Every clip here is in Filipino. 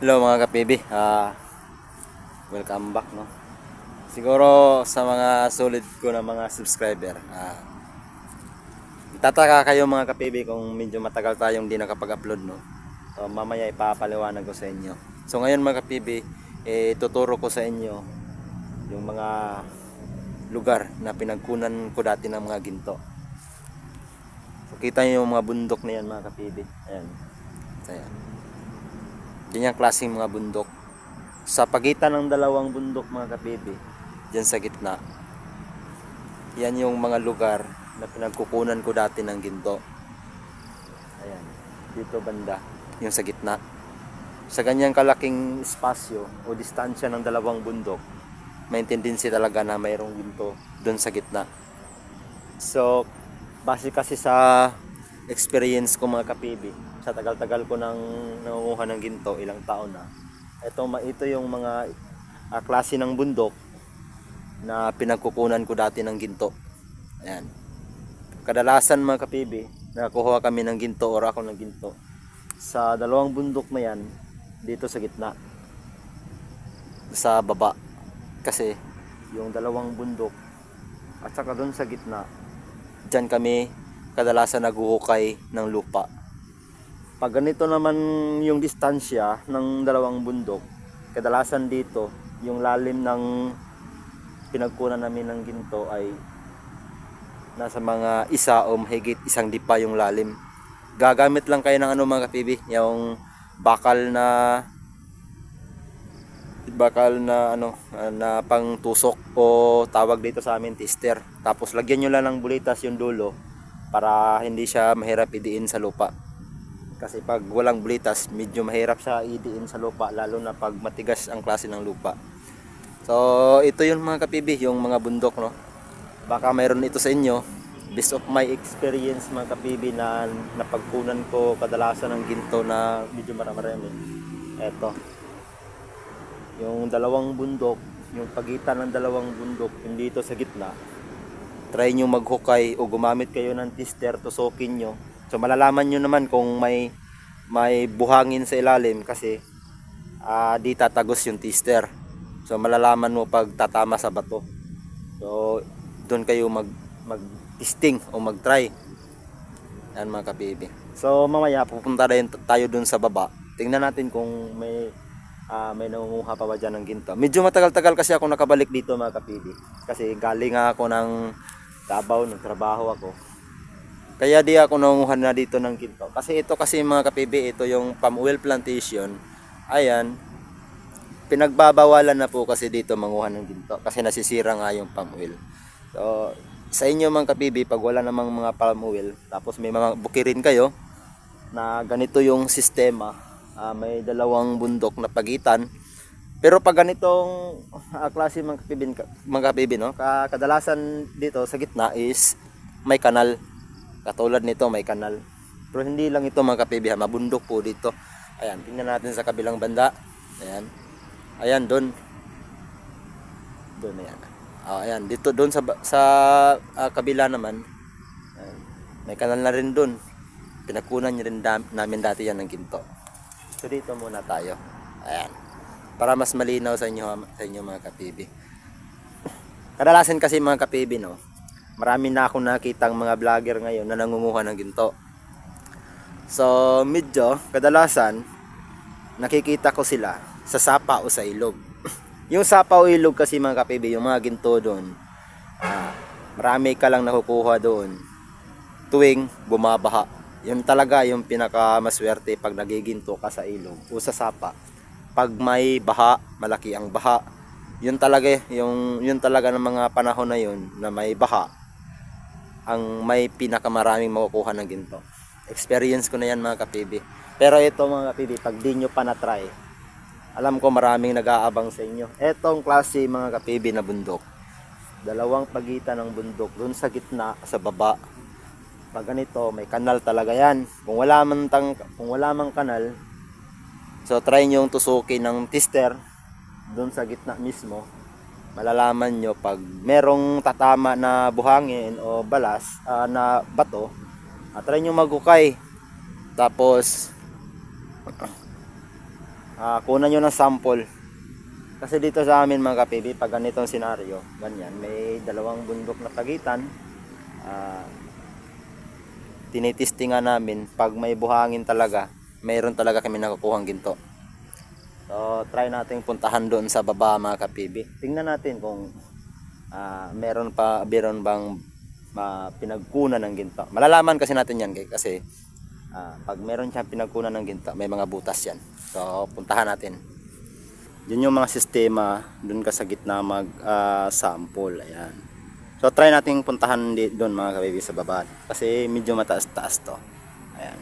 Hello mga kapibi, ah welcome back no. Siguro sa mga solid ko na mga subscriber, ah Tataka kayo mga kapibi kung medyo matagal tayong di nakapag-upload no. So mamaya ipapaliwanag ko sa inyo. So ngayon mga kapibi, eh, tuturo ko sa inyo yung mga lugar na pinagkunan ko dati ng mga ginto. So kita niyo yung mga bundok na yan mga kapibi. Ayan. So, ayan. Ganyang klaseng mga bundok. Sa pagitan ng dalawang bundok mga kapibi, dyan sa gitna, yan yung mga lugar na pinagkukunan ko dati ng ginto. Ayan, dito banda, yung sa gitna. Sa ganyang kalaking espasyo o distansya ng dalawang bundok, may tendency talaga na mayroong ginto doon sa gitna. So, base kasi sa experience ko mga kapibi, sa tagal-tagal ko nang nangunguha ng ginto, ilang taon na. Ito, ito yung mga ah, klase ng bundok na pinagkukunan ko dati ng ginto. Ayan. Kadalasan mga kapibi, nakakuha kami ng ginto or ako ng ginto sa dalawang bundok na yan dito sa gitna sa baba kasi yung dalawang bundok at saka doon sa gitna dyan kami kadalasan naguhukay ng lupa pag ganito naman yung distansya ng dalawang bundok kadalasan dito yung lalim ng pinagkunan namin ng ginto ay nasa mga isa o mahigit isang dipa yung lalim. Gagamit lang kayo ng ano mga kapibi yung bakal na bakal na ano na pangtusok o tawag dito sa amin tester. Tapos lagyan nyo lang ng bulitas yung dulo para hindi siya mahirap idiin sa lupa kasi pag walang bulitas medyo mahirap siya idiin sa lupa lalo na pag matigas ang klase ng lupa. So ito yung mga kapibi yung mga bundok no? Baka mayroon ito sa inyo. Based of my experience mga kapibi na napagkunan ko kadalasan ng ginto na medyo marami eto. Yung dalawang bundok yung pagitan ng dalawang bundok yung dito sa gitna try nyo maghukay o gumamit kayo ng tester tusukin nyo so malalaman nyo naman kung may may buhangin sa ilalim kasi ah, di tatagos yung tester so malalaman mo pag tatama sa bato so doon kayo mag mag testing o mag try yan mga kapibi so mamaya pupunta rin tayo doon sa baba tingnan natin kung may ah, may nangunguha pa ba dyan ng ginto. Medyo matagal-tagal kasi ako nakabalik dito mga kapibi. Kasi galing ako ng Davao, nagtrabaho ako. Kaya di ako nangunguha na dito ng ginto. Kasi ito kasi mga kapibi, ito yung palm oil plantation. Ayan, pinagbabawalan na po kasi dito manguha ng ginto. Kasi nasisira nga yung palm oil. So, sa inyo mga kapibi, pag wala namang mga palm oil, tapos may mga bukirin kayo, na ganito yung sistema, ah, may dalawang bundok na pagitan. Pero pag ganitong ah, klase mga kapibin, mga kapibin, no? ka- kadalasan dito sa gitna is may kanal. Katulad nito may kanal. Pero hindi lang ito mga kapibi, ha, mabundok po dito. Ayan, tingnan natin sa kabilang banda. Ayan. Ayan, doon. Doon, ayan. Ah, ayan, dito, doon sa, sa ah, kabila naman. Ayan. May kanal na rin doon. Pinakunan niya rin dam- namin dati yan ng ginto. So dito muna tayo. Ayan. Para mas malinaw sa inyo sa inyo mga kapibi. Kadalasan kasi mga kapibi no. Marami na akong nakitang mga vlogger ngayon na nangunguha ng ginto. So medyo kadalasan nakikita ko sila sa sapa o sa ilog. yung sapa o ilog kasi mga kapibi, yung mga ginto doon. ah, marami ka lang nakukuha doon tuwing bumabaha. Yun talaga yung pinaka maswerte pag nagiginto ka sa ilog o sa sapa. Pag may baha, malaki ang baha. Yun talaga yung yun talaga ng mga panahon na yun na may baha ang may pinakamaraming makukuha ng ginto. Experience ko na yan mga kapibi. Pero ito mga kapibi, pag di nyo pa na-try, alam ko maraming nag-aabang sa inyo. Etong klase mga kapibi na bundok. Dalawang pagitan ng bundok, dun sa gitna, sa baba, pag ganito may kanal talaga yan kung wala man tang kung wala mang kanal so try nyo yung tusukin ng tester doon sa gitna mismo malalaman nyo pag merong tatama na buhangin o balas ah, na bato at try nyo maghukay tapos ah, kunan nyo ng sample. Kasi dito sa amin mga kapibi, pag ganitong senaryo, ganyan, may dalawang bundok na pagitan. Ah, tinitistingan namin, pag may buhangin talaga, mayroon talaga kami nakukuhang ginto. So, try natin puntahan doon sa baba mga kapibi. Tingnan natin kung ah, meron pa, meron bang ma, pinagkunan ng ginto. Malalaman kasi natin yan kasi ah, pag meron siyang pinagkunan ng ginto, may mga butas yan. So, puntahan natin. Yun yung mga sistema doon ka sa gitna mag ah, sample. Ayan. So, try nating puntahan doon mga kabibi sa baba. Kasi medyo mataas-taas to. Ayan.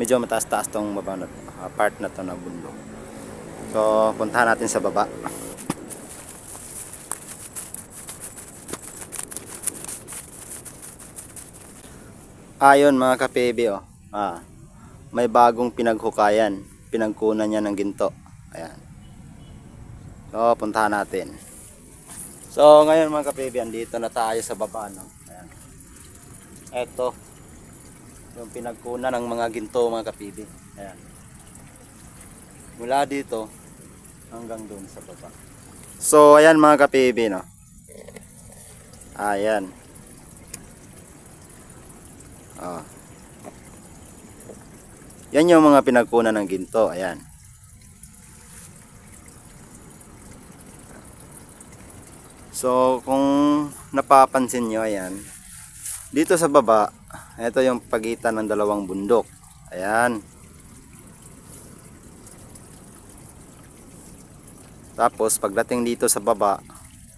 Medyo mataas-taas tong baba na ah, part na to na bundok. So, puntahan natin sa baba. Ayon mga kapebe oh. Ah, may bagong pinaghukayan. Pinagkunan niya ng ginto. Ayan. So, puntahan natin. So, ngayon mga kapebe, andito na tayo sa baba. No? Ayan. Eto. Yung pinagkunan ng mga ginto mga kapebe. Ayan. Mula dito hanggang doon sa baba. So, ayan mga kapebe, no? Ayan. Ah. Yan yung mga pinagkunan ng ginto. Ayan. So, kung napapansin nyo, ayan. Dito sa baba, ito yung pagitan ng dalawang bundok. Ayan. Tapos, pagdating dito sa baba,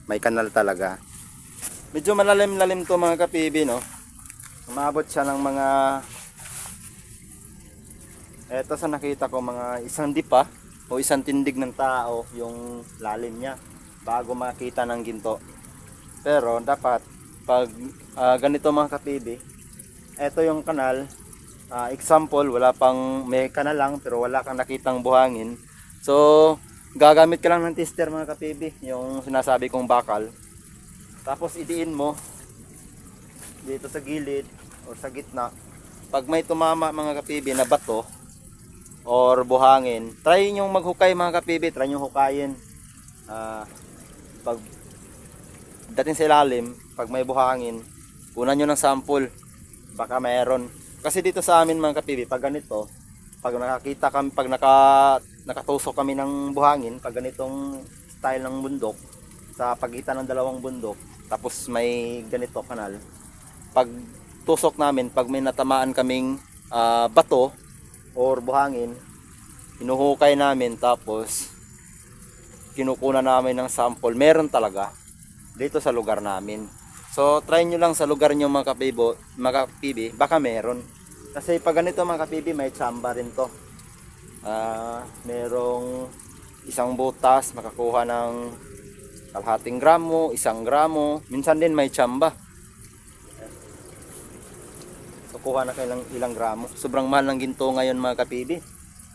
may kanal talaga. Medyo malalim-lalim to mga kapibi, no? Umabot siya ng mga Eto sa nakita ko mga isang dipa o isang tindig ng tao yung lalim niya bago makita ng ginto. Pero dapat pag ah, ganito mga kapibi, eto yung kanal. ah, example, wala pang may kanal lang pero wala kang nakitang buhangin. So, gagamit ka lang ng tester mga kapibi, yung sinasabi kong bakal. Tapos idiin mo dito sa gilid o sa gitna. Pag may tumama mga kapibi na bato or buhangin, try nyo maghukay mga kapibi, try nyo hukayin. Ah, pag dating sa ilalim, pag may buhangin, kunan nyo ng sample. Baka mayroon. Kasi dito sa amin mga kapibi, pag ganito, pag nakakita kami, pag naka, nakatusok kami ng buhangin, pag ganitong style ng bundok, sa pagitan ng dalawang bundok, tapos may ganito kanal, pag tusok namin, pag may natamaan kaming ah, bato or buhangin, hinuhukay namin tapos kinukunan namin ng sample. Meron talaga dito sa lugar namin. So, try nyo lang sa lugar nyo mga kapibo, mga kapibi, baka meron. Kasi pag ganito mga kapibi, may tsamba rin to. Ah, merong isang butas, makakuha ng kalahating gramo, isang gramo. Minsan din may tsamba. So, na kayo ng ilang gramo. Sobrang mahal ng ginto ngayon mga kapibi.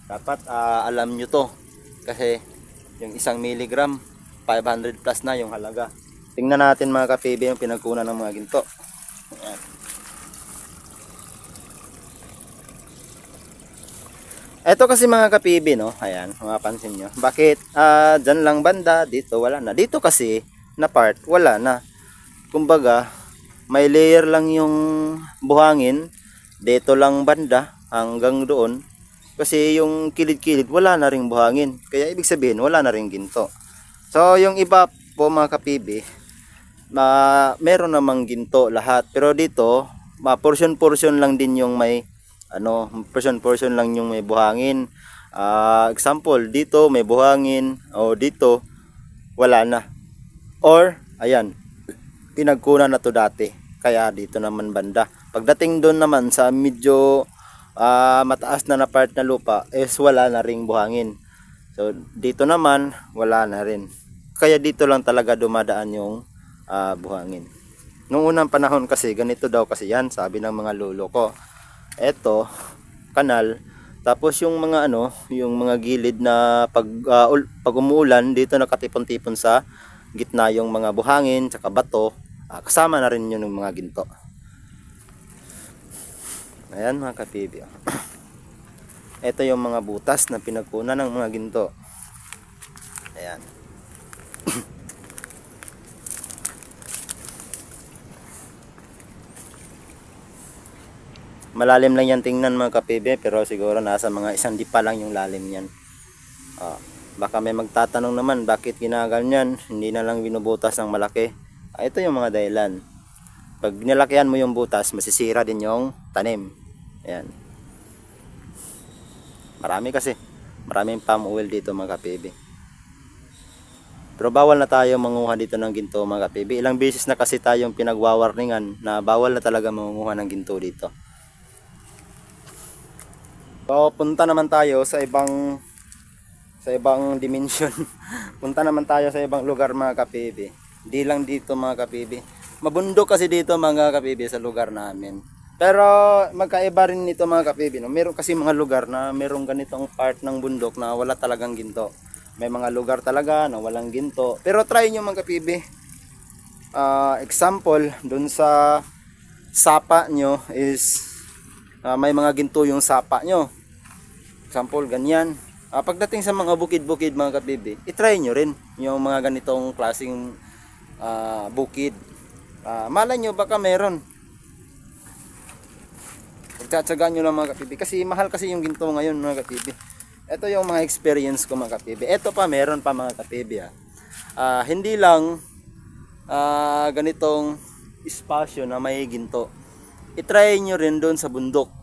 Dapat ah, alam nyo to. Kasi yung isang milligram, 500 plus na yung halaga. Tingnan natin mga kapibi yung pinagkunan ng mga ginto. Ayan. Ito kasi mga kapibi, no? Ayan, mapapansin nyo. Bakit ah dyan lang banda, dito wala na. Dito kasi, na part, wala na. Kumbaga, may layer lang yung buhangin. Dito lang banda, hanggang doon. Kasi yung kilid-kilid, wala na ring buhangin. Kaya ibig sabihin, wala na ring ginto. So, yung iba po mga kapibi, ma meron namang ginto lahat. Pero dito, ma portion-portion lang din yung may ano, portion-portion lang yung may buhangin. Ah, example, dito may buhangin o dito wala na. Or ayan, pinagkunan na to dati. Kaya dito naman banda. Pagdating doon naman sa medyo ah, mataas na na part na lupa, is wala na ring buhangin. So dito naman wala na rin. Kaya dito lang talaga dumadaan yung ah, buhangin. Nung unang panahon kasi ganito daw kasi yan, sabi ng mga lolo ko. Eto, kanal. Tapos yung mga ano, yung mga gilid na pag ul- pag umuulan dito nakatipon-tipon sa gitna yung mga buhangin, tsaka bato. Ah, kasama na rin yun ng mga ginto. Ayan mga kapibi. oh. Ito yung mga butas na pinagkunan ng mga ginto. Ayan. Malalim lang yan tingnan mga kapibe pero siguro nasa mga isang dipa lang yung lalim yan. Ah, baka may magtatanong naman bakit ginaganyan, hindi na lang binubutas ng malaki. Ah, ito yung mga dahilan. Pag nilakihan mo yung butas, masisira din yung tanim. Ayan. Marami kasi. Maraming palm oil dito mga kapibe. Pero bawal na tayo manguha dito ng ginto mga kapibe. Ilang beses na kasi tayong pinagwawarningan na bawal na talaga manguha ng ginto dito. So, punta naman tayo sa ibang sa ibang dimension. punta naman tayo sa ibang lugar mga kapibi. Di lang dito mga kapibi. Mabundok kasi dito mga kapibi sa lugar namin. Pero magkaiba rin nito mga kapibi. No? Meron kasi mga lugar na merong ganitong part ng bundok na wala talagang ginto. May mga lugar talaga na walang ginto. Pero try nyo mga kapibi. Ah, example, dun sa sapa nyo is ah, may mga ginto yung sapa nyo. Example, ganyan. Ah, pagdating sa mga bukid-bukid mga kabibi, itry nyo rin yung mga ganitong klaseng ah, bukid. Ah, malay nyo baka meron. Pagtsatsagaan nyo lang mga kapibi. Kasi mahal kasi yung ginto ngayon mga kapibi. Ito yung mga experience ko mga kapibi. Ito pa meron pa mga kapibi ah. Ah, hindi lang ah, ganitong espasyo na may ginto. Itry nyo rin doon sa bundok.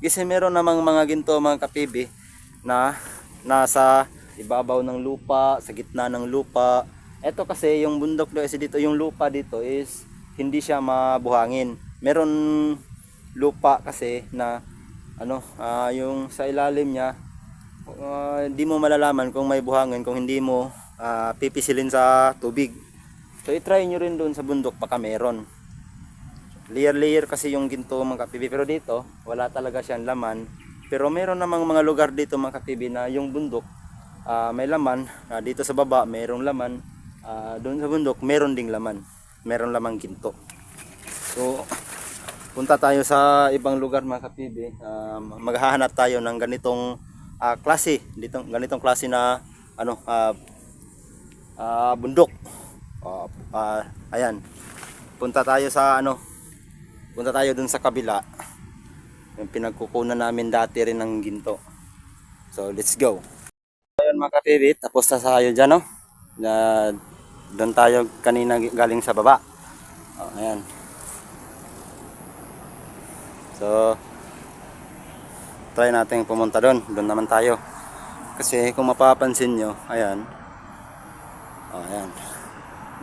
Kasi meron namang mga ginto mga kapibi na nasa ibabaw ng lupa, sa gitna ng lupa. Ito kasi yung bundok kasi dito, yung lupa dito is hindi siya mabuhangin. Meron lupa kasi na ano, ah, yung sa ilalim niya ah, hindi mo malalaman kung may buhangin kung hindi mo ah, pipisilin sa tubig. So i-try nyo rin doon sa bundok baka meron. Layer layer kasi yung ginto mga kapibi pero dito wala talaga siyang laman. Pero meron namang mga lugar dito mga kapibi na yung bundok ah, may laman. Ah, dito sa baba merong laman. Ah, doon sa bundok meron ding laman. Meron lamang ginto. So punta tayo sa ibang lugar mga kapibi. Ah, maghahanap tayo ng ganitong ah, klase, ditong ganitong klase na ano ah, ah, bundok. Ah, ah, ayan. Punta tayo sa ano punta tayo dun sa kabila. Yung pinagkukunan namin dati rin ng ginto. So let's go. Ayun mga kapibit tapos na tayo dyan no? Na doon tayo kanina galing sa baba. Oh, ayan. So try natin pumunta doon doon naman tayo. Kasi kung mapapansin nyo ayan. Oh, ayan.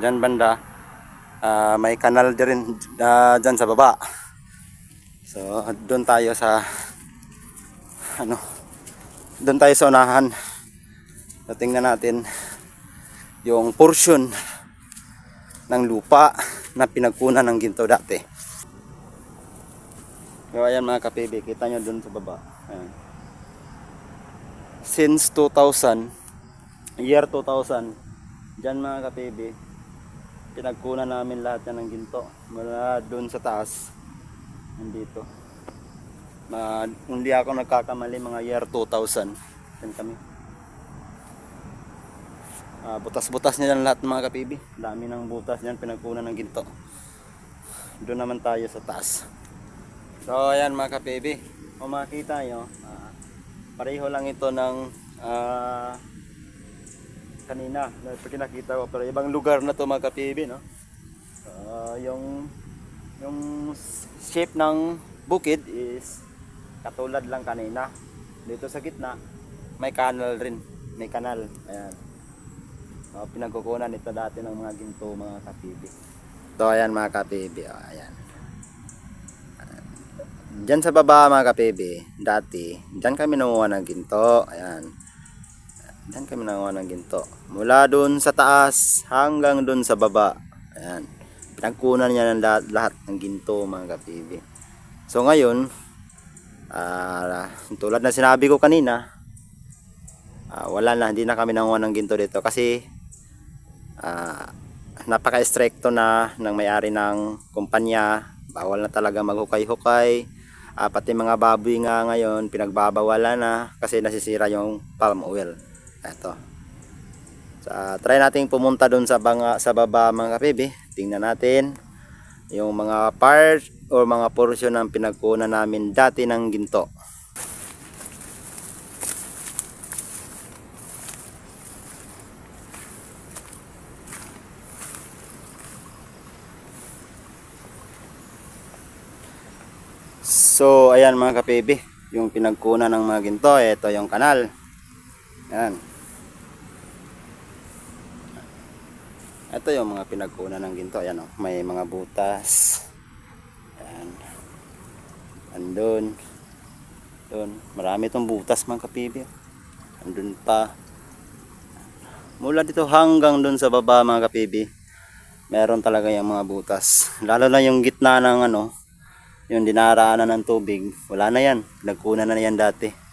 Dyan banda Ah, may kanal din rin uh, dyan sa baba. So, doon tayo sa ano, doon tayo sa unahan. So, tingnan natin yung portion ng lupa na pinagkunan ng ginto dati. So, ayan mga kapibi, kita nyo doon sa baba. Ayan. Since 2000, year 2000, dyan mga kapibi, pinagkunan namin lahat yan ng ginto. Mula doon sa taas nandito. Na hindi ako nagkakamali mga year 2000 yan kami. Ah, butas-butas niya yan lahat mga kapibi dami ng butas niyan pinagkunan ng ginto. Doon naman tayo sa taas. So ayan mga kapibi kung makita nyo ah, pareho lang ito ng ah, kanina na pinakita ko pero ibang lugar na to mga kapibi no? Ah, yung yung shape ng bukid is katulad lang kanina. Dito sa gitna may kanal rin. May kanal ayan. Uh, pinagkukunan ito dati ng mga ginto mga kapibi so ayan mga kapibi oh, ayan. Diyan sa baba mga kapibi, dati, diyan kami nanguha ng ginto. Ayan. Diyan kami nanguha ng ginto. Mula doon sa taas hanggang doon sa baba. Ayan. Pinagkunan niya ng lahat, lahat ng ginto mga kapibi. So ngayon, ah, tulad na sinabi ko kanina, ah, wala na, hindi na kami nanguha ng ginto dito kasi ah, napaka-stricto na ng may-ari ng kumpanya. Bawal na talaga maghukay-hukay Ah, pati mga baboy nga ngayon, pinagbabawalan na kasi nasisira yung palm oil. Ito. Sa try nating pumunta doon sa banga, sa baba mga kapibi. Tingnan natin yung mga part or mga portion ng pinagkunan namin dati ng ginto. So, ayan mga kapibi, yung pinagkunan ng mga ginto, ito yung kanal. Ayan. Ito yung mga pinagkunan ng ginto. Ayan oh, may mga butas. Ayan. Andun. Doon. Marami itong butas mga kapibi. Andun pa. Mula dito hanggang doon sa baba mga kapibi. Meron talaga yung mga butas. Lalo na yung gitna ng ano, yung dinaraanan ng tubig. Wala na yan. Nagkunan na yan dati.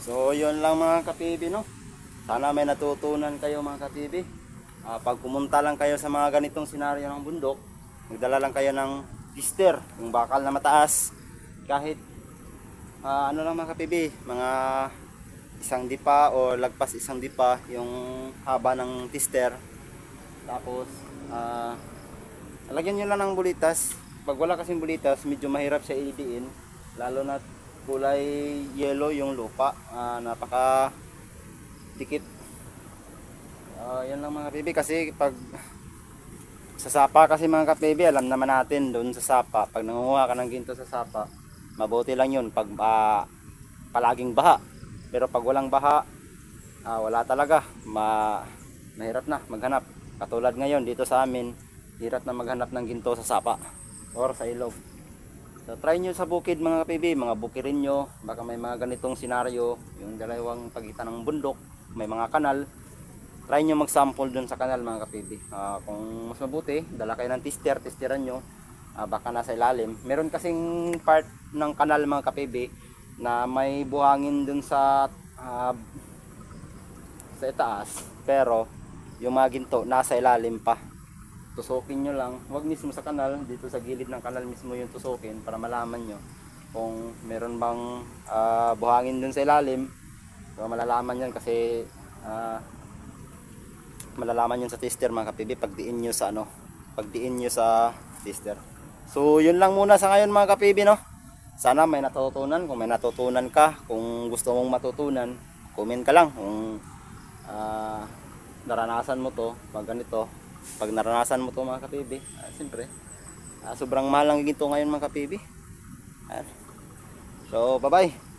So, yun lang mga kapibi, no? Sana may natutunan kayo mga kapibi. Ah, pag pumunta lang kayo sa mga ganitong senaryo ng bundok, magdala lang kayo ng pister, yung bakal na mataas. Kahit ah, ano lang mga kapibi, mga isang dipa o lagpas isang dipa yung haba ng tister. Tapos, ah, lagyan nyo lang ng bulitas. Pag wala kasing bulitas, medyo mahirap siya idiin. Lalo na kulay yellow yung lupa. Ah, napaka dikit. Ah, yan lang mga kapibi kasi pag sa sapa kasi mga kapibi, alam naman natin doon sa sapa, pag nangunguha ka ng ginto sa sapa, mabuti lang yun pag ah, palaging baha. Pero pag walang baha, ah, wala talaga. Ma mahirap na maghanap. Katulad ngayon dito sa amin, hirap na maghanap ng ginto sa sapa or sa ilog. So try nyo sa bukid mga kapibi, mga bukirin nyo, baka may mga ganitong senaryo, yung dalawang pagitan ng bundok, may mga kanal, try nyo mag-sample dun sa kanal mga kapibi. Ah, kung mas mabuti, dala kayo ng tester, testeran nyo, ah, baka nasa ilalim. Meron kasing part ng kanal mga kapibi na may buhangin dun sa ah, sa itaas, pero yung mga ginto nasa ilalim pa tusukin nyo lang. Wag mismo sa kanal dito sa gilid ng kanal mismo yung tusukin para malaman nyo kung meron bang ah, buhangin dun sa ilalim. So malalaman yan kasi ah, malalaman yun sa tester mga kapibi pagdiin nyo sa ano pagdiin nyo sa tester. So yun lang muna sa ngayon mga kapibi no? Sana may natutunan. Kung may natutunan ka kung gusto mong matutunan comment ka lang kung ah, naranasan mo to pag ganito pag naranasan mo to mga kapibi ah, siyempre ah, sobrang mahal ang ginto ngayon mga kapibi Ayan. so bye bye